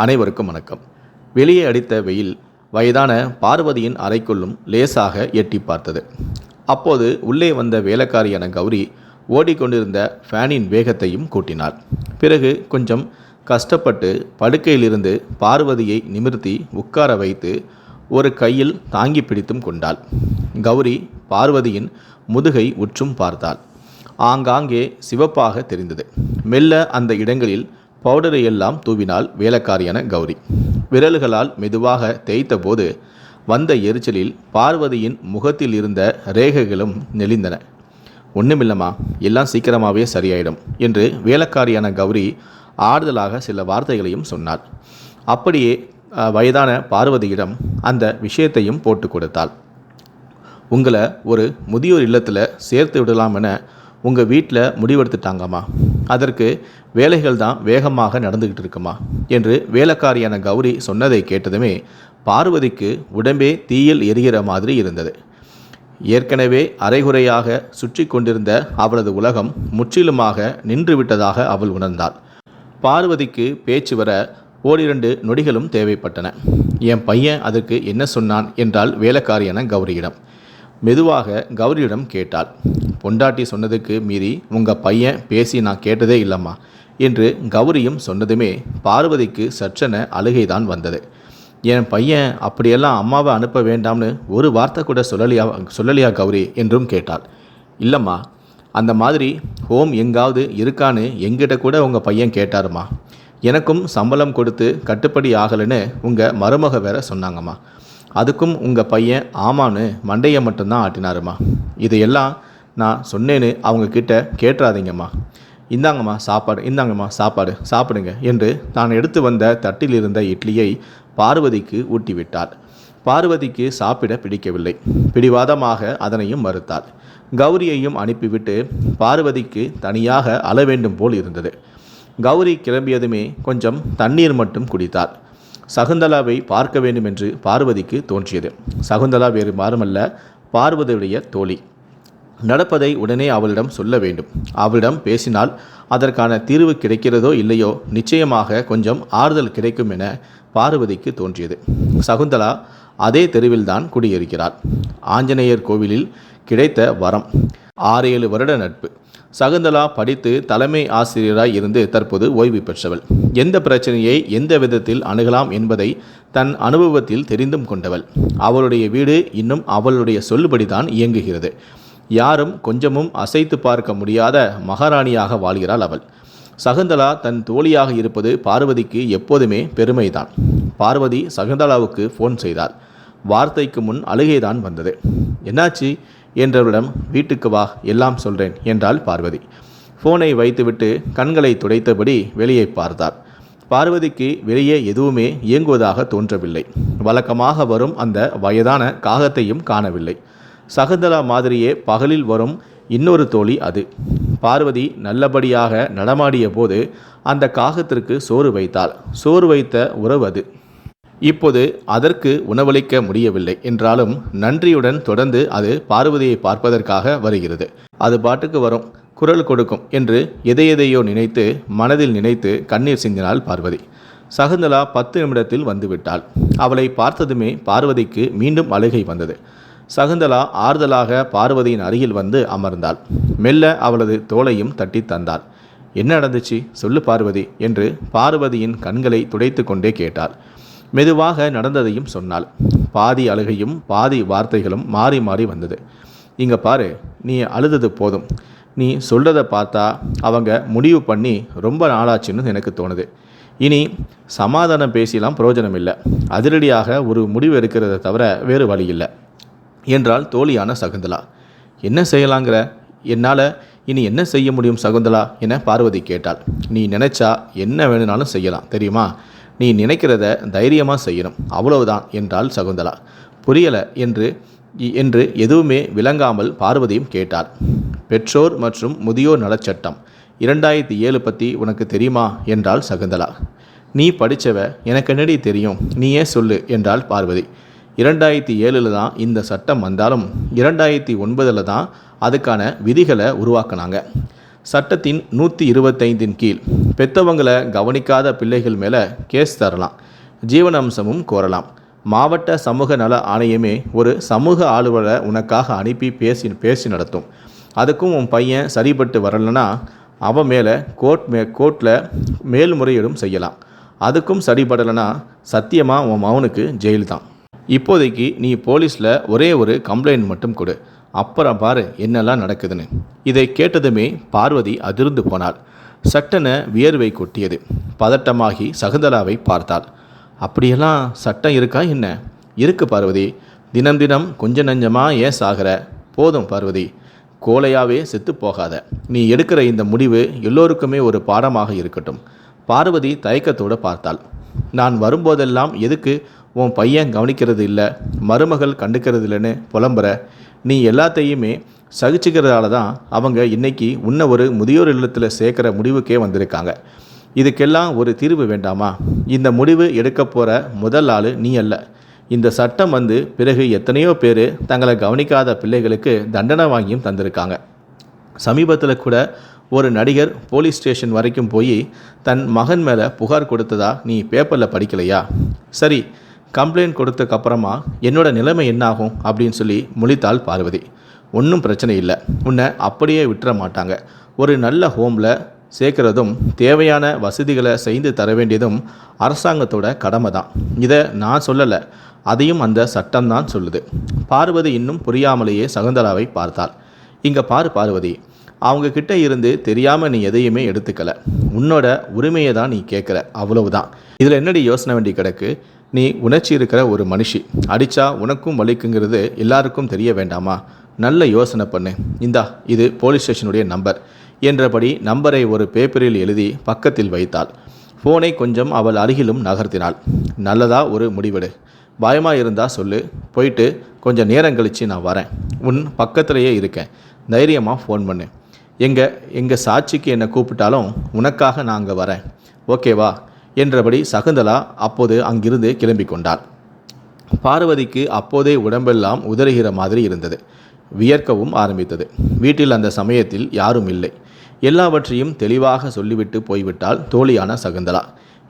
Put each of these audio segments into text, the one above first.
அனைவருக்கும் வணக்கம். வெளியே அடித்த வெயில் வயதான பார்வதியின் அறைக்குள்ளும் லேசாக எட்டி பார்த்தது. அப்போது உள்ளே வந்த வேலைக்காரியான கௌரி ஓடிக்கொண்டிருந்த ஃபேனின் வேகத்தையும் கூட்டினாள். பிறகு கொஞ்சம் கஷ்டப்பட்டு படுக்கையிலிருந்து பார்வதியை நிமிர்த்தி உட்கார வைத்து ஒரு கையில் தாங்கி பிடித்தும் கொண்டாள். கௌரி பார்வதியின் முதுகை உற்றும் பார்த்தாள். ஆங்காங்கே சிவப்பாக தெரிந்தது. மெல்ல அந்த இடங்களில் பவுடரை எல்லாம் தூவினாள் வேலைக்காரியான கௌரி. விரல்களால் மெதுவாக தேய்த்தபோது வந்த எரிச்சலில் பார்வதியின் முகத்தில் இருந்த ரேகைகளும் நெளிந்தன. ஒன்றுமில்லம்மா எல்லாம் சீக்கிரமாகவே சரியாயிடும் என்று வேலைக்காரியான கௌரி ஆறுதலாக சில வார்த்தைகளையும் சொன்னாள். அப்படியே வயதான பார்வதியிடம் அந்த விஷயத்தையும் போட்டு கொடுத்தாள். உங்களை ஒரு முதியோர் இல்லத்தில் சேர்த்து விடலாம் என உங்கள் வீட்டில் முடிவெடுத்துட்டாங்கம்மா. அதற்கு வேலைகள் தான் வேகமாக நடந்துக்கிட்டு இருக்குமா? என்று வேலைக்காரியான கௌரி சொன்னதை கேட்டதுமே பார்வதிக்கு உடம்பே தீயில் எரிகிற மாதிரி இருந்தது. ஏற்கனவே அரைகுறையாக சுற்றி கொண்டிருந்த அவளது உலகம் முற்றிலுமாக நின்றுவிட்டதாக அவள் உணர்ந்தாள். பார்வதிக்கு பேச்சு வர ஓரிரண்டு நொடிகளும் தேவைப்பட்டன. என் பையன் அதற்கு என்ன சொன்னான்? என்றால் வேலைக்காரியான கௌரியிடம். மெதுவாக கௌரியிடம் கேட்டாள். பொண்டாட்டி சொன்னதுக்கு மீறி உங்கள் பையன் பேசி நான் கேட்டதே இல்லைம்மா என்று கௌரியும் சொன்னதுமே பார்வதிக்கு சற்றென அழுகைதான் வந்தது. என் பையன் அப்படியெல்லாம் அம்மாவை அனுப்ப வேண்டாம்னு ஒரு வார்த்தை கூட சொல்லலியா சொல்லலியா கௌரி? என்றும் கேட்டாள். இல்லைம்மா அந்த மாதிரி ஹோம் எங்காவது இருக்கான்னு எங்கிட்ட கூட உங்கள் பையன் கேட்டாருமா. எனக்கும் சம்பளம் கொடுத்து கட்டுப்படி ஆகலைன்னு உங்கள் மருமக வேற சொன்னாங்கம்மா. அதுக்கும் உங்கள் பையன் ஆமான்னு மண்டையை மட்டும்தான் ஆட்டினாருமா. இதையெல்லாம் நான் சொன்னேன்னு அவங்க கிட்ட கேட்டுறாதீங்கம்மா இந்தாங்கம்மா சாப்பாடு இந்தாங்கம்மா சாப்பாடு சாப்பிடுங்க என்று தான் எடுத்து வந்த தட்டில் இருந்த இட்லியை பார்வதிக்கு ஊட்டிவிட்டார் பார்வதிக்கு சாப்பிட பிடிக்கவில்லை. பிடிவாதமாக அதனையும் மறுத்தாள். கௌரியையும் அனுப்பிவிட்டு பார்வதிக்கு தனியாக அழ வேண்டும் போல் இருந்தது. கௌரி கிளம்பியதுமே கொஞ்சம் தண்ணீர் மட்டும் குடித்தாள். சகுந்தலாவை பார்க்க வேண்டும் என்று பார்வதிக்கு தோன்றியது. சகுந்தலா வேறு மாறுமல்ல பார்வதியுடைய தோழி. நடப்பதை உடனே அவளிடம் சொல்ல வேண்டும். அவளிடம் பேசினால் அதற்கான தீர்வு கிடைக்கிறதோ இல்லையோ நிச்சயமாக கொஞ்சம் ஆறுதல் கிடைக்கும் என பார்வதிக்கு தோன்றியது. சகுந்தலா அதே தெருவில்தான் குடியிருக்கிறார் ஆஞ்சநேயர் கோவிலில் கிடைத்த வரம் ஆறேழு வருட நட்பு. சகுந்தலா படித்து தலைமை ஆசிரியராய் இருந்து தற்போது ஓய்வு பெற்றவள். எந்த பிரச்சனையை எந்த விதத்தில் அணுகலாம் என்பதை தன் அனுபவத்தில் தெரிந்தும் கொண்டவள். அவளுடைய வீடு இன்னும் அவளுடைய சொல்லுபடிதான் இயங்குகிறது. யாரும் கொஞ்சமும் அசைத்து பார்க்க முடியாத மகாராணியாக வாழ்கிறாள் அவள். சகுந்தலா தன் தோழியாக இருப்பது பார்வதிக்கு எப்போதுமே பெருமைதான். பார்வதி சகுந்தலாவுக்கு ஃபோன் செய்தாள். வார்த்தைக்கு முன் அழுகைதான் வந்தது. என்னாச்சு? என்றவளிடம் வீட்டுக்கு வா எல்லாம் சொல்றேன் என்றாள் பார்வதி. ஃபோனை வைத்துவிட்டு கண்களை துடைத்தபடி வெளியே பார்த்தார். பார்வதிக்கு வெளியே எதுவுமே இயங்குவதாக தோன்றவில்லை. வழக்கமாக வரும் அந்த வயதான காகத்தையும் காணவில்லை. சகுந்தலா மாதிரியே பகலில் வரும் இன்னொரு தோழி அது. பார்வதி நல்லபடியாக நடமாடிய போது அந்த காகத்திற்கு சோறு வைத்தாள். சோறு வைத்த உறவு அது. இப்போது அதற்கு உணவளிக்க முடியவில்லை. என்றாலும் நன்றியுடன் தொடர்ந்து அது பார்வதியை பார்ப்பதற்காக வருகிறது. அது பாட்டுக்கு வரும் குரல் கொடுக்கும் என்று எதையெதையோ நினைத்து மனதில் நினைத்து கண்ணீர் சிந்தினாள் பார்வதி. சகுந்தலா பத்து நிமிடத்தில் வந்துவிட்டாள். அவளை பார்த்ததுமே பார்வதிக்கு மீண்டும் அழுகை வந்தது. சகுந்தலா ஆறுதலாக பார்வதியின் அருகில் வந்து அமர்ந்தாள். மெல்ல அவளது தோலையும் தட்டி தந்தாள். என்ன நடந்துச்சு? சொல்லு பார்வதி என்று பார்வதியின் கண்களை துடைத்து கொண்டே கேட்டாள். மெதுவாக நடந்ததையும் சொன்னாள். பாதி அழுகையும் பாதி வார்த்தைகளும் மாறி மாறி வந்தது. இங்க பாரு நீ அழுதது போதும். நீ சொல்றதை பார்த்தா அவங்க முடிவு பண்ணி ரொம்ப நாளாச்சுன்னு எனக்கு தோணுது. இனி சமாதானம் பேசிலாம் பிரயோஜனம் இல்லை அதிரடியாக ஒரு முடிவு எடுக்கிறத தவிர வேறு வழி இல்லை என்றால் தோழியான சகுந்தலா. என்ன செய்யலாங்கிற? என்னால் இனி என்ன செய்ய முடியும் சகுந்தலா? என பார்வதி கேட்டாள். நீ நினைச்சா என்ன வேணும்னாலும் செய்யலாம் தெரியுமா? நீ நினைக்கிறத தைரியமாக செய்யணும். அவ்வளவுதான் என்றாள் சகுந்தலா. புரியலை என்று என்று எதுவுமே விளங்காமல் பார்வதியும் கேட்டார் பெற்றோர் மற்றும் முதியோர் நலச்சட்டம். இரண்டாயிரத்தி ஏழு பற்றி உனக்கு தெரியுமா? என்றாள் சகுந்தலா. நீ படித்தவ எனக்கு என்னடி தெரியும்? நீயே சொல்லு என்றாள் பார்வதி. இரண்டாயிரத்தி ஏழில் தான் இந்த சட்டம் வந்தாலும் இரண்டாயிரத்தி ஒன்பதில் தான் அதுக்கான விதிகளை உருவாக்குனாங்க. சட்டத்தின் நூற்றி இருபத்தைந்தின் கீழ். பெத்தவங்களை கவனிக்காத பிள்ளைகள் மேலே கேஸ் தரலாம். ஜீவனாம்சமும் கோரலாம். மாவட்ட சமூக நல ஆணையமே ஒரு சமூக ஆளுவரை உனக்காக அனுப்பி பேசி பேசி நடத்தும். அதுக்கும் உன் பையன் சரிபட்டு வரலைன்னா அவன் மேலே கோர்ட் மே கோர்ட்டில் மேல்முறையீடும் செய்யலாம். அதுக்கும் சரிபடலைன்னா சத்தியமாக உன் மகனுக்கு ஜெயில் தான் இப்போதைக்கு நீ போலீஸில் ஒரே ஒரு கம்ப்ளைண்ட் மட்டும் கொடு. அப்புறம் பாரு என்னெல்லாம் நடக்குதுன்னு. இதை கேட்டதுமே பார்வதி அதிர்ந்து போனாள். சட்டென வியர்வை கொட்டியது. பதட்டமாகி சகுந்தலாவை பார்த்தாள். அப்படியெல்லாம் சட்டம் இருக்கா என்ன? இருக்கு பார்வதி. தினம் தினம் கொஞ்ச நஞ்சமாக ஏன் சாகிற? போதும் பார்வதி. கோலையாவே செத்து போகாத. நீ எடுக்கிற இந்த முடிவு எல்லோருக்குமே ஒரு பாடமாக இருக்கட்டும். பார்வதி தயக்கத்தோடு பார்த்தாள். நான் வரும்போதெல்லாம் எதுக்கு உன் பையன் கவனிக்கிறது இல்லை? மருமகள் கண்டுக்கிறது இல்லைன்னு புலம்புற. நீ எல்லாத்தையுமே சகிச்சுக்கிறதால தான் அவங்க இன்னைக்கு உன்னை ஒரு முதியோர் இல்லத்தில் சேர்க்குற முடிவுக்கே வந்திருக்காங்க. இதுக்கெல்லாம் ஒரு தீர்வு வேண்டாமா? இந்த முடிவு எடுக்க போகிற முதல் ஆள் நீ அல்ல. இந்த சட்டம் வந்து பிறகு எத்தனையோ பேர் தங்களை கவனிக்காத பிள்ளைகளுக்கு தண்டனை வாங்கியும் தந்திருக்காங்க. சமீபத்தில் கூட ஒரு நடிகர் போலீஸ் ஸ்டேஷன் வரைக்கும் போய் தன் மகன் மேலே புகார் கொடுத்ததா நீ பேப்பரில் படிக்கலையா? சரி கம்ப்ளைண்ட் கொடுத்ததுக்கப்புறமா என்னோடய நிலைமை என்னாகும் அப்படின்னு சொல்லி முழித்தாள் பார்வதி. ஒன்றும் பிரச்சனை இல்லை. உன்னை அப்படியே விட்டுற மாட்டாங்க. ஒரு நல்ல ஹோமில் சேர்க்குறதும் தேவையான வசதிகளை செய்து தர வேண்டியதும் அரசாங்கத்தோட கடமை தான் இதை நான் சொல்லலை. அதையும் அந்த சட்டம் தான் சொல்லுது. பார்வதி இன்னும் புரியாமலேயே சகுந்தலாவை பார்த்தாள். இங்கே பாரு பார்வதி. அவங்க கிட்ட இருந்து தெரியாமல் நீ எதையுமே எடுத்துக்கல. உன்னோட உரிமையை தான் நீ கேட்குற அவ்வளவுதான். இதில் என்னடி யோசனை வேண்டி கிடக்கு? நீ உணர்ச்சி இருக்கிற ஒரு மனுஷி. அடித்தா உனக்கும் வலிக்குங்கிறது எல்லாருக்கும் தெரிய வேண்டாமா? நல்ல யோசனை பண்ணு. இந்தா இது போலீஸ் ஸ்டேஷனுடைய நம்பர் என்றபடி நம்பரை ஒரு பேப்பரில் எழுதி பக்கத்தில் வைத்தாள். ஃபோனை கொஞ்சம் அவள் அருகிலும் நகர்த்தினாள். நல்லதா ஒரு முடிவெடு. பயமாக இருந்தா சொல்லு. போயிட்டு கொஞ்சம் நேரம் கழித்து நான் வரேன். உன் பக்கத்திலேயே இருக்கேன். தைரியமாக ஃபோன் பண்ணு. எங்கள் எங்கள் சாட்சிக்கு என்னை கூப்பிட்டாலும் உனக்காக நான் அங்கே வரேன். ஓகேவா? என்றபடி சகுந்தலா அப்போது அங்கிருந்து கிளம்பி கொண்டார் பார்வதிக்கு அப்போதே உடம்பெல்லாம் உதறுகிற மாதிரி இருந்தது. வியர்க்கவும் ஆரம்பித்தது. வீட்டில் அந்த சமயத்தில் யாரும் இல்லை. எல்லாவற்றையும் தெளிவாக சொல்லிவிட்டு போய்விட்டால் தோழியான சகுந்தலா.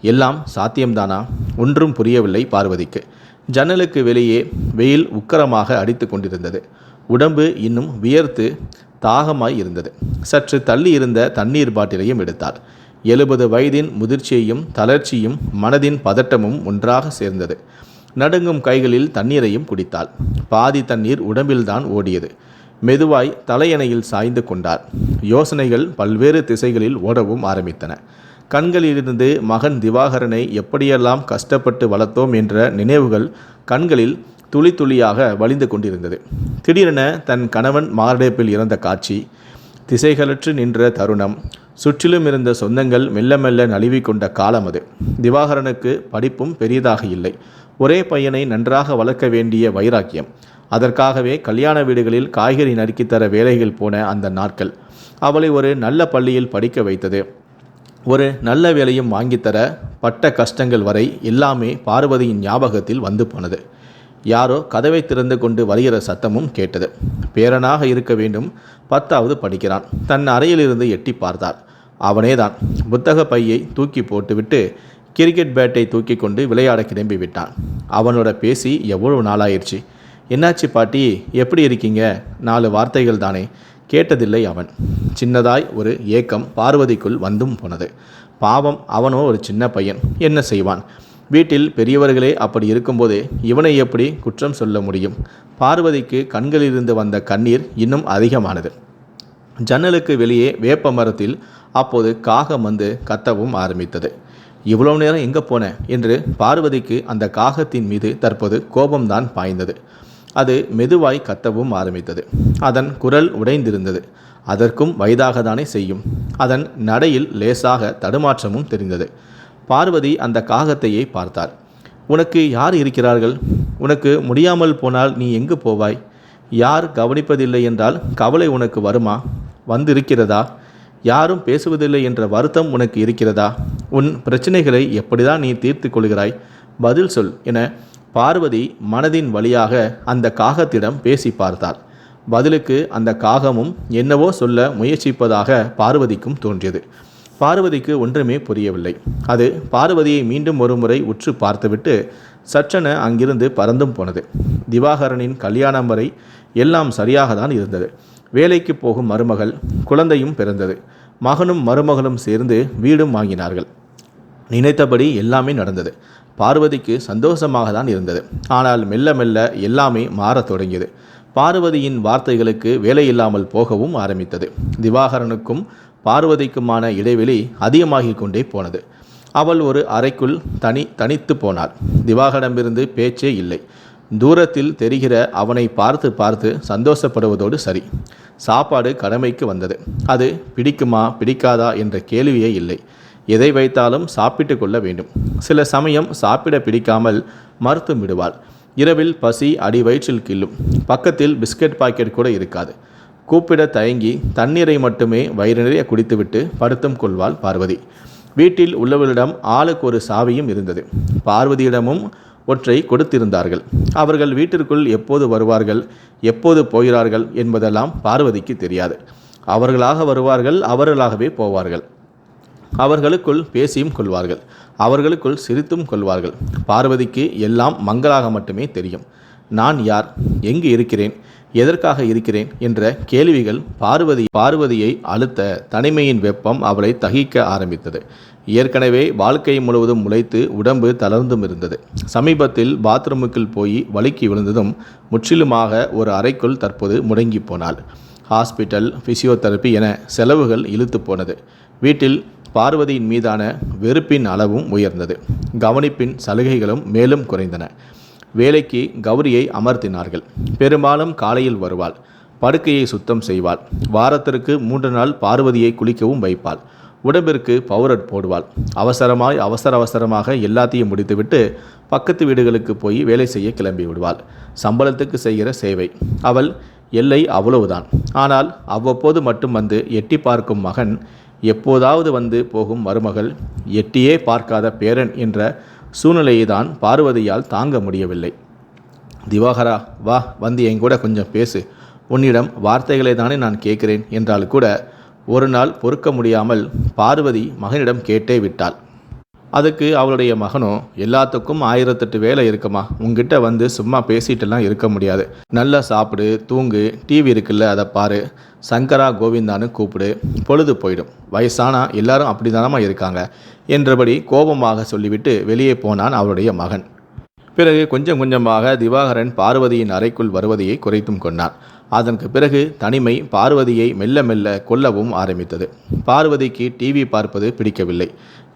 எல்லாம் சாத்தியம்தானா? ஒன்றும் புரியவில்லை பார்வதிக்கு. ஜன்னலுக்கு வெளியே வெயில் உக்கரமாக அடித்து கொண்டிருந்தது. உடம்பு இன்னும் வியர்த்து தாகமாய் இருந்தது. சற்று தள்ளி இருந்த தண்ணீர் பாட்டிலையும் எடுத்தாள். எழுபது வயதின் முதிர்ச்சியையும் தளர்ச்சியும் மனதின் பதட்டமும் ஒன்றாக சேர்ந்தது. நடுங்கும் கைகளில் தண்ணீரையும் குடித்தாள். பாதி தண்ணீர் உடம்பில்தான் ஓடியது. மெதுவாய் தலையணையில் சாய்ந்து கொண்டார் யோசனைகள் பல்வேறு திசைகளில் ஓடவும் ஆரம்பித்தன. கண்களிலிருந்து மகன் திவாகரனை எப்படியெல்லாம் கஷ்டப்பட்டு வளர்த்தோம் என்ற நினைவுகள் கண்களில் துளி துளியாக வழிந்து கொண்டிருந்தது. திடீரென தன் கணவன் மாரடைப்பில் இறந்த காட்சி திசைகளற்று நின்ற தருணம் சுற்றிலும் இருந்த சொந்தங்கள் மெல்ல மெல்ல நழுவி கொண்ட காலம் அது. திவாகரனுக்கு படிப்பும் பெரியதாக இல்லை. ஒரே பையனை நன்றாக வளர்க்க வேண்டிய வைராக்கியம். அதற்காகவே கல்யாண வீடுகளில் காய்கறி நறுக்கித் தர வேலைகள் போன அந்த நாட்கள். அவளை ஒரு நல்ல பள்ளியில் படிக்க வைத்தது. ஒரு நல்ல வேலையும் வாங்கித்தர பட்ட கஷ்டங்கள் வரை எல்லாமே பார்வதியின் ஞாபகத்தில் வந்து போனது. யாரோ கதவை திறந்து கொண்டு வருகிற சத்தமும் கேட்டது. பேரனாக இருக்க வேண்டும். பத்தாவது படிக்கிறான். தன் அறையிலிருந்து எட்டி பார்த்தாள். அவனேதான். புத்தக பையை தூக்கி போட்டுவிட்டு கிரிக்கெட் பேட்டை தூக்கி கொண்டு விளையாட கிளம்பி விட்டான். அவனோட பேசி எவ்வளவு நாளாயிருச்சு? என்னாச்சு பாட்டி? எப்படி இருக்கீங்க? நாலு வார்த்தைகள் தானே. கேட்டதில்லை அவன். சின்னதாய் ஒரு ஏக்கம் பார்வதிக்குள் வந்தும் போனது. பாவம் அவனோ ஒரு சின்ன பையன். என்ன செய்வான்? வீட்டில் பெரியவர்களே அப்படி இருக்கும்போதே இவனை எப்படி குற்றம் சொல்ல முடியும்? பார்வதிக்கு கண்களிலிருந்து வந்த கண்ணீர் இன்னும் அதிகமானது. ஜன்னலுக்கு வெளியே வேப்ப மரத்தில் அப்போது காகம் வந்து கத்தவும் ஆரம்பித்தது. இவ்வளவு நேரம் எங்கே போன? என்று பார்வதிக்கு அந்த காகத்தின் மீது தற்போது கோபம்தான் பாய்ந்தது. அது மெதுவாய் கத்தவும் ஆரம்பித்தது. அதன் குரல் உடைந்திருந்தது. அதற்கும் வயதாகத்தானே செய்யும். அதன் நடையில் லேசாக தடுமாற்றமும் தெரிந்தது. பார்வதி அந்த காகத்தையே பார்த்தார் உனக்கு யார் இருக்கிறார்கள்? உனக்கு முடியாமல் போனால் நீ எங்கு போவாய்? யார் கவனிப்பதில்லை என்றால் கவலை உனக்கு வருமா? வந்திருக்கிறதா? யாரும் பேசுவதில்லை என்ற வருத்தம் உனக்கு இருக்கிறதா? உன் பிரச்சனைகளை எப்படிதான் நீ தீர்த்து கொள்கிறாய்? பதில் சொல் என பார்வதி மனதின் வழியாக அந்த காகத்திடம் பேசி பார்த்தாள். பதிலுக்கு அந்த காகமும் என்னவோ சொல்ல முயற்சிப்பதாக பார்வதிக்கும் தோன்றியது. பார்வதிக்கு ஒன்றுமே புரியவில்லை. அது பார்வதியை மீண்டும் ஒருமுறை உற்று பார்த்துவிட்டு சற்றென அங்கிருந்து பறந்தும் போனது. திவாகரனின் கல்யாணம் வரை எல்லாம் சரியாக தான் இருந்தது. வேலைக்கு போகும் மருமகள் குழந்தையும் பிறந்தது. மகனும் மருமகளும் சேர்ந்து வீடும் வாங்கினார்கள். நினைத்தபடி எல்லாமே நடந்தது. பார்வதிக்கு சந்தோஷமாக தான் இருந்தது. ஆனால் மெல்ல மெல்ல எல்லாமே மாறத் தொடங்கியது. பார்வதியின் வார்த்தைகளுக்கு வேலையில்லாமல் போகவும் ஆரம்பித்தது. திவாகரனுக்கும் பார்வதிக்குமான இடைவெளி அதிகமாகிக் கொண்டே போனது. அவள் ஒரு அறைக்குள் தனி தனித்து போனாள். திவாகரமிருந்து பேச்சே இல்லை. தூரத்தில் தெரிகிற அவனை பார்த்து பார்த்து சந்தோஷப்படுவதோடு சரி. சாப்பாடு கடமைக்கு வந்தது. அது பிடிக்குமா பிடிக்காதா என்ற கேள்வியே இல்லை. எதை வைத்தாலும் சாப்பிட்டு கொள்ள வேண்டும். சில சமயம் சாப்பிட பிடிக்காமல் மறுத்து விடுவாள். இரவில் பசி அடி வயிற்றில் கிள்ளும். பக்கத்தில் பிஸ்கட் பாக்கெட் கூட இருக்காது. கூப்பிட தயங்கி தண்ணீரை மட்டுமே வயிறு நிறைய குடித்துவிட்டு படுத்தும் கொள்வாள் பார்வதி. வீட்டில் உள்ளவர்களிடம் ஆளுக்கு ஒரு சாவியும் இருந்தது. பார்வதியிடமும் ஒற்றை கொடுத்திருந்தார்கள். அவர்கள் வீட்டிற்குள் எப்போது வருவார்கள் எப்போது போகிறார்கள் என்பதெல்லாம் பார்வதிக்கு தெரியாது. அவர்களாக வருவார்கள் அவர்களாகவே போவார்கள். அவர்களுக்குள் பேசியும் கொள்வார்கள் அவர்களுக்குள் சிரித்தும் கொள்வார்கள். பார்வதிக்கு எல்லாம் மங்களாக மட்டுமே தெரியும். நான் யார் எங்கு இருக்கிறேன் எதற்காக இருக்கிறேன் என்ற கேள்விகள் பார்வதி பார்வதியை அழுத்த தனிமையின் வெப்பம் அவளை தகிக்க ஆரம்பித்தது. ஏற்கனவே வாழ்க்கை முழுவதும் முளைத்து உடம்பு தளர்ந்தும் இருந்தது. சமீபத்தில் பாத்ரூமுக்குள் போய் வழுக்கி விழுந்ததும் முற்றிலுமாக ஒரு அறைக்குள் தற்போது முடங்கி போனாள். ஹாஸ்பிட்டல் ஃபிசியோதெரப்பி என செலவுகள் இழுத்து போனது. வீட்டில் பார்வதியின் மீதான வெறுப்பின் அளவும் உயர்ந்தது. கவனிப்பின் சலுகைகளும் மேலும் குறைந்தன. வேலைக்கு கௌரியை அமர்த்தினார்கள். பெரும்பாலும் காலையில் வருவாள். படுக்கையை சுத்தம் செய்வாள். வாரத்திற்கு மூன்று நாள் பார்வதியை குளிக்கவும் வைப்பாள். உடம்பிற்கு பவுரட் போடுவாள். அவசரமாய் அவசர அவசரமாக எல்லாத்தையும் முடித்துவிட்டு பக்கத்து வீடுகளுக்கு போய் வேலை செய்ய கிளம்பி விடுவாள். சம்பளத்துக்கு செய்கிற சேவை. அவள் எல்லை அவ்வளவுதான். ஆனால் அவ்வப்போது மட்டும் வந்து எட்டி பார்க்கும் மகன் எப்போதாவது வந்து போகும் மருமகள் எட்டியே பார்க்காத பேரன் என்ற சூழ்நிலையை தான் பார்வதியால் தாங்க முடியவில்லை. திவாகரா வா வந்து என் கூட கொஞ்சம் பேசு. உன்னிடம் வார்த்தைகளை தானே நான் கேட்கிறேன் என்றால் கூட ஒரு நாள் பொறுக்க முடியாமல் பார்வதி மகனிடம் கேட்டே விட்டாள். அதுக்கு அவளுடைய மகனும் எல்லாத்துக்கும் ஆயிரத்தெட்டு வேலை இருக்குமா? உங்ககிட்ட வந்து சும்மா பேசிட்டுலாம் இருக்க முடியாது. நல்லா சாப்பிடு தூங்கு டிவி இருக்குல்ல அதை பாரு. சங்கரா கோவிந்தான்னு கூப்பிடு. பொழுது போயிடும். வயசானா எல்லாரும் அப்படிதானமா இருக்காங்க? என்றபடி கோபமாக சொல்லிவிட்டு வெளியே போனான் அவளுடைய மகன். பிறகு கொஞ்சம் கொஞ்சமாக திவாகரன் பார்வதியின் அறைக்குள் வருவதையை குறைத்தும் கொண்டான். அதற்கு பிறகு தனிமை பார்வதியை மெல்ல மெல்ல கொல்லவும் ஆரம்பித்தது. பார்வதிக்கு டிவி பார்ப்பது பிடிக்கவில்லை.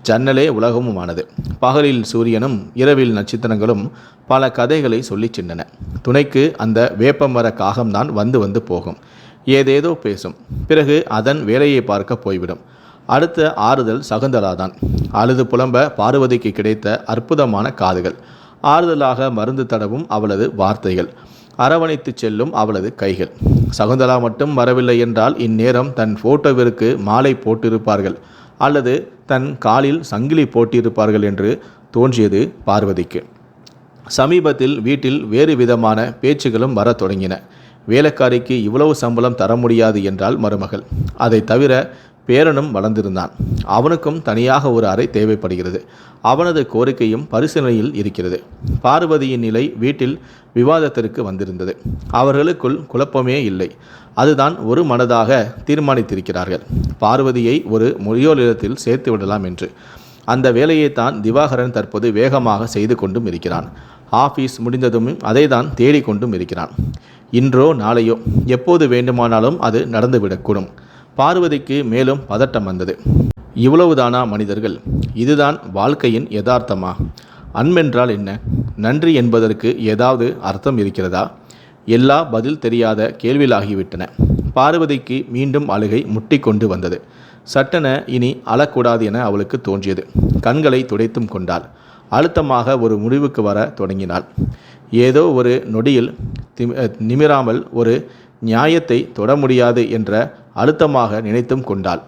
ஜன்னலே உலகமுமானது. பகலில் சூரியனும் இரவில் நட்சத்திரங்களும் பல கதைகளை சொல்லிச் சென்றன. துணைக்கு அந்த வேப்பமர காகம்தான் வந்து வந்து போகும். ஏதேதோ பேசும். பிறகு அதன் வேலையை பார்க்க போய்விடும். அடுத்த ஆறுதல் சகுந்தலாதான். அழுது புலம்ப பார்வதிக்கு கிடைத்த அற்புதமான காதுகள். ஆறுதலாக மருந்து தடவும் அவளது வார்த்தைகள். அரவணைத்து செல்லும் அவளது கைகள். சகுந்தலா மட்டும் வரவில்லை என்றால் இந்நேரம் தன் போட்டோவிற்கு மாலை போட்டிருப்பார்கள். அல்லது தன் காலில் சங்கிலி போட்டியிருப்பார்கள் என்று தோன்றியது பார்வதிக்கு. சமீபத்தில் வீட்டில் வேறு விதமான பேச்சுகளும் வரத் தொடங்கின. வேலைக்காரிக்கு இவ்வளவு சம்பளம் தர முடியாது என்றால் மருமகள். அதை தவிர பேரனும் வளர்ந்திருந்தான். அவனுக்கும் தனியாக ஒரு அறை தேவைப்படுகிறது. அவனது கோரிக்கையும் பரிசீலனையில் இருக்கிறது. பார்வதியின் நிலை வீட்டில் விவாதத்திற்கு வந்திருந்தது. அவர்களுக்குள் குழப்பமே இல்லை. அதுதான் ஒரு மனதாக தீர்மானித்திருக்கிறார்கள். பார்வதியை ஒரு முறையோலிடத்தில் சேர்த்து விடலாம் என்று. அந்த வேலையைத்தான் திவாகரன் தற்போது வேகமாக செய்து கொண்டும் இருக்கிறான். ஆஃபீஸ் முடிந்ததும் அதை தான் தேடிக்கொண்டும் இருக்கிறான். இன்றோ நாளையோ எப்போது வேண்டுமானாலும் அது நடந்துவிடக்கூடும். பார்வதிக்கு மேலும் பதட்டம் வந்தது. இவ்வளவுதானா மனிதர்கள்? இதுதான் வாழ்க்கையின் யதார்த்தமா? அன்பென்றால் என்ன? நன்றி என்பதற்கு ஏதாவது அர்த்தம் இருக்கிறதா? எல்லா பதில் தெரியாத கேள்வியிலாகிவிட்டன பார்வதிக்கு மீண்டும் அழுகை முட்டி கொண்டு வந்தது. சட்டென இனி அழக்கூடாது என அவளுக்கு தோன்றியது. கண்களை துடைத்தும் கொண்டாள். அழுத்தமாக ஒரு முடிவுக்கு வர தொடங்கினாள். ஏதோ ஒரு நொடியில் நிமிராமல் ஒரு நியாயத்தை தொட முடியாது என்ற அழுத்தமாக நினைத்தும் கொண்டாள்.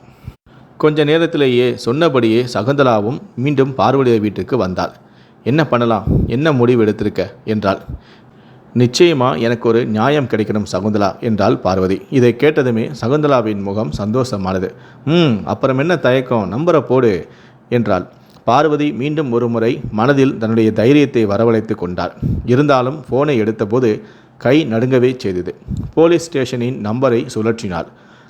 கொஞ்ச நேரத்திலேயே சொன்னபடியே சகுந்தலாவும் மீண்டும் பார்வதிய வீட்டுக்கு வந்தாள். என்ன பண்ணலாம்? என்ன முடிவு எடுத்திருக்க? என்றாள். நிச்சயமா எனக்கு ஒரு நியாயம் கிடைக்கணும் சகுந்தலா என்றாள் பார்வதி. இதை கேட்டதுமே சகுந்தலாவின் முகம் சந்தோஷமானது. ம் அப்புறம் என்ன தயக்கம்? நம்புற போடு என்றாள். பார்வதி மீண்டும் ஒருமுறை மனதில் தன்னுடைய தைரியத்தை வரவழைத்து கொண்டாள். இருந்தாலும் ஃபோனை எடுத்தபோது கை நடுங்கவே செய்தது. போலீஸ் ஸ்டேஷனின் நம்பரை சுழற்றினாள்.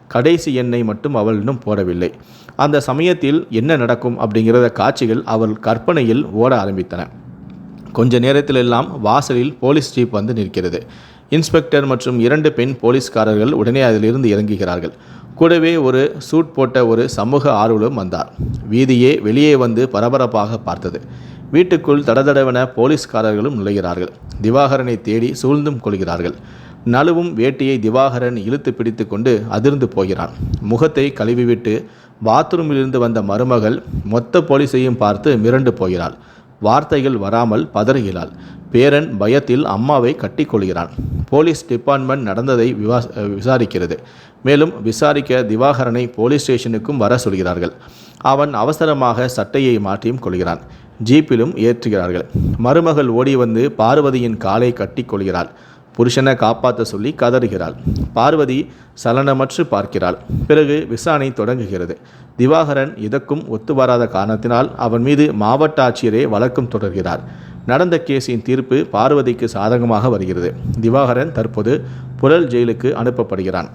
கடைசி எண்ணை மட்டும் அவள் இன்னும் போடவில்லை. அந்த சமயத்தில் என்ன நடக்கும் அப்படிங்கிறத காட்சிகள் அவள் கற்பனையில் ஓட ஆரம்பித்தன. கொஞ்ச நேரத்திலெல்லாம் வாசலில் போலீஸ் ஜீப் வந்து நிற்கிறது. இன்ஸ்பெக்டர் மற்றும் இரண்டு பெண் போலீஸ்காரர்கள் உடனே அதிலிருந்து இறங்குகிறார்கள். கூடவே ஒரு சூட் போட்ட ஒரு சமூக ஆர்வலும் வந்தார். வீதியே வெளியே வந்து பரபரப்பாக பார்த்தது. வீட்டுக்குள் தடதடவென போலீஸ்காரர்களும் நுழைகிறார்கள். திவாகரனை தேடி சூழ்ந்தும் கொள்கிறார்கள். நழுவும் வேட்டியை திவாகரன் இழுத்து பிடித்து கொண்டு அதிர்ந்து போகிறான். முகத்தை கழுவிவிட்டு பாத்ரூமிலிருந்து வந்த மருமகள் மொத்த போலீஸையும் பார்த்து மிரண்டு போகிறாள். வார்த்தைகள் வராமல் பதறுகிறாள். பேரன் பயத்தில் அம்மாவை கட்டிக்கொள்கிறான். போலீஸ் டிபார்ட்மெண்ட் நடந்ததை விவா விசாரிக்கிறது. மேலும் விசாரிக்க திவாகரனை போலீஸ் ஸ்டேஷனுக்கும் வர சொல்கிறார்கள். அவன் அவசரமாக சட்டையை மாற்றியும் கொள்கிறான். ஜீப்பிலும் ஏற்றுகிறார்கள். மருமகள் ஓடி வந்து பார்வதியின் காலை கட்டிக்கொள்கிறாள். புருஷனை காப்பாற்ற சொல்லி கதறுகிறாள். பார்வதி சலனமற்று பார்க்கிறாள். பிறகு விசாரணை தொடங்குகிறது. திவாகரன் இதற்கும் ஒத்து வராத காரணத்தினால் அவன் மீது மாவட்ட ஆட்சியரே வழக்கம் தொடர்கிறார். நடந்த கேஸின் தீர்ப்பு பார்வதிக்கு சாதகமாக வருகிறது. திவாகரன் தற்போது புழல் ஜெயிலுக்கு அனுப்பப்படுகிறான்.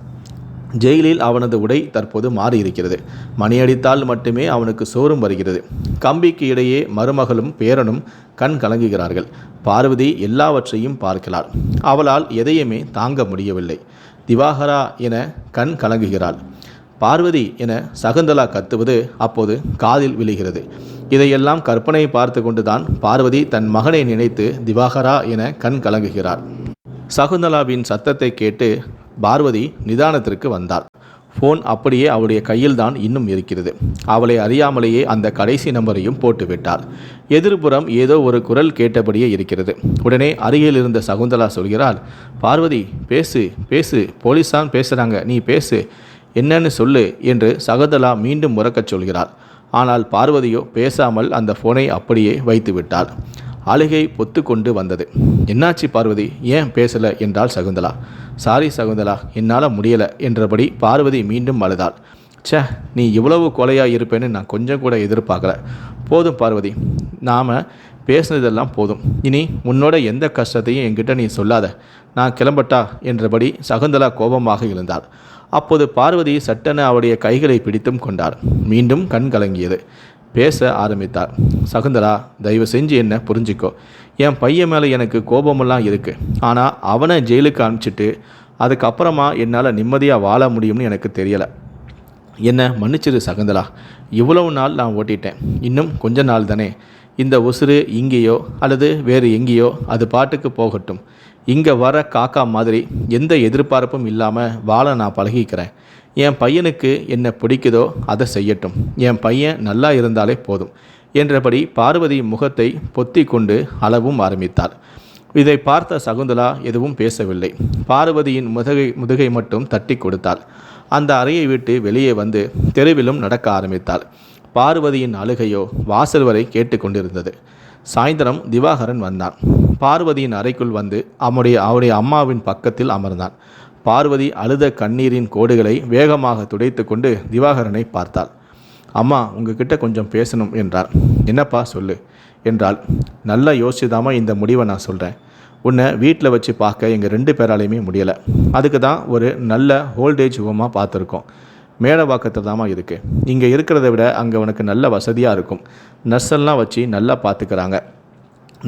ஜெயிலில் அவனது உடை தற்போது மாறியிருக்கிறது. மணியடித்தால் மட்டுமே அவனுக்கு சோறும் வருகிறது. கம்பிக்கு இடையே மருமகளும் பேரனும் கண் கலங்குகிறார்கள். பார்வதி எல்லாவற்றையும் பார்க்கிறாள். அவளால் எதையுமே தாங்க முடியவில்லை. திவாகரா என கண் கலங்குகிறாள். பார்வதி என சகுந்தலா கத்துவது அப்போது காதில் விழுகிறது. இதையெல்லாம் கற்பனை பார்த்து கொண்டுதான் பார்வதி தன் மகனை நினைத்து திவாகரா என கண் கலங்குகிறார் சகுந்தலாவின் சத்தத்தை கேட்டு பார்வதி நிதானத்திற்கு வந்தாள். ஃபோன் அப்படியே அவளுடைய கையில்தான் இன்னும் இருக்கிறது. அவளை அறியாமலேயே அந்த கடைசி நம்பரையும் போட்டுவிட்டார் எதிர்புறம் ஏதோ ஒரு குரல் கேட்டபடியே இருக்கிறது. உடனே அருகில் இருந்த சகுந்தலா சொல்கிறாள் பார்வதி பேசு பேசு. போலீஸான் பேசுகிறாங்க நீ பேசு. என்னன்னு சொல்லு என்று சகுந்தலா மீண்டும் முறக்கச் சொல்கிறாள். ஆனால் பார்வதியோ பேசாமல் அந்த ஃபோனை அப்படியே வைத்து விட்டாள் அழுகை பொத்து கொண்டு வந்தது. என்னாச்சு பார்வதி? ஏன் பேசலை? என்றாள் சகுந்தலா. சாரி சகுந்தலா என்னால் முடியலை என்றபடி பார்வதி மீண்டும் அழுதாள். சே நீ இவ்வளவு கொலையாக இருப்பேன்னு நான் கொஞ்சம் கூட எதிர்பார்க்கல. போதும் பார்வதி நாம் பேசுனதெல்லாம் போதும். இனி உன்னோட எந்த கஷ்டத்தையும் என்கிட்ட நீ சொல்லாத. நான் கிளம்பட்டா? என்றபடி சகுந்தலா கோபமாக இருந்தாள் அப்போது பார்வதி சட்டென அவளுடைய கைகளை பிடித்தும் கொண்டாள். மீண்டும் கண் கலங்கியது. பேச ஆரம்பித்தார். சகுந்தலா தயவு செஞ்சு என்ன புரிஞ்சுக்கோ. என் பையன் மேலே எனக்கு கோபமெல்லாம் இருக்குது ஆனால் அவனை ஜெயிலுக்கு அனுப்பிச்சிட்டு அதுக்கப்புறமா என்னால் நிம்மதியாக வாழ முடியும்னு எனக்கு தெரியலை. என்ன மன்னிச்சிரு சகுந்தலா. இவ்வளவு நாள் நான் ஓட்டிட்டேன். இன்னும் கொஞ்ச நாள் தானே. இந்த உசுறு இங்கேயோ அல்லது வேறு எங்கேயோ அது பாட்டுக்கு போகட்டும். இங்கே வர காக்கா மாதிரி எந்த எதிர்பார்ப்பும் இல்லாமல் வாழ நான் பழகிக்கிறேன். என் பையனுக்கு என்ன பிடிக்குதோ அதை செய்யட்டும். என் பையன் நல்லா இருந்தாலே போதும் என்றபடி பார்வதி முகத்தை பொத்தி கொண்டு அளவும் ஆரம்பித்தாள். இதை பார்த்த சகுந்தலா எதுவும் பேசவில்லை. பார்வதியின் முதுகை முதுகை மட்டும் தட்டி கொடுத்தாள். அந்த அறையை விட்டு வெளியே வந்து தெருவிலும் நடக்க ஆரம்பித்தாள். பார்வதியின் அழுகையோ வாசல் வரை கேட்டுக்கொண்டிருந்தது. சாயந்தரம் திவாகரன் வந்தான். பார்வதியின் அறைக்குள் வந்து அவனுடைய அவருடைய அம்மாவின் பக்கத்தில் அமர்ந்தான். பார்வதி அழுத கண்ணீரின் கோடுகளை வேகமாக துடைத்து கொண்டு திவாகரனை பார்த்தாள். அம்மா உங்ககிட்ட கொஞ்சம் பேசணும் என்றார். என்னப்பா சொல்லு என்றால் நல்லா யோசிச்சுதாம்மா இந்த முடிவை நான் சொல்கிறேன் உன்னை வீட்டில் வச்சு பார்க்க எங்கள் ரெண்டு பேராலையுமே முடியலை. அதுக்கு தான் ஒரு நல்ல ஹோல்டேஜ் ஹோமாக பார்த்துருக்கோம். மேடவாக்கத்தில் தாம்மா இருக்குது இங்கே இருக்கிறத விட அங்கே உனக்கு நல்ல வசதியாக இருக்கும். நர்ஸெல்லாம் வச்சு நல்லா பார்த்துக்கிறாங்க.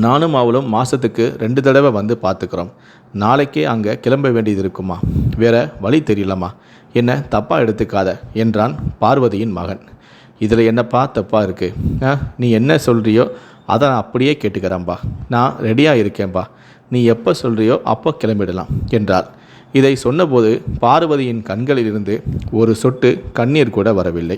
நானும் அவளும் மாதத்துக்கு ரெண்டு தடவை வந்து பார்த்துக்கிறோம். நாளைக்கே அங்கே கிளம்ப வேண்டியது இருக்குமா? வேற வழி தெரியலம்மா. என்ன தப்பாக எடுத்துக்காத என்றான் பார்வதியின் மகன். இதில் என்னப்பா தப்பாக இருக்குது நீ என்ன சொல்கிறியோ அதை நான் அப்படியே கேட்டுக்கிறேன்பா. நான் ரெடியாக இருக்கேன்பா. நீ எப்போ சொல்கிறியோ அப்போ கிளம்பிடலாம் என்றார் இதை சொன்னபோது பார்வதியின் கண்களிலிருந்து ஒரு சொட்டு கண்ணீர் கூட வரவில்லை.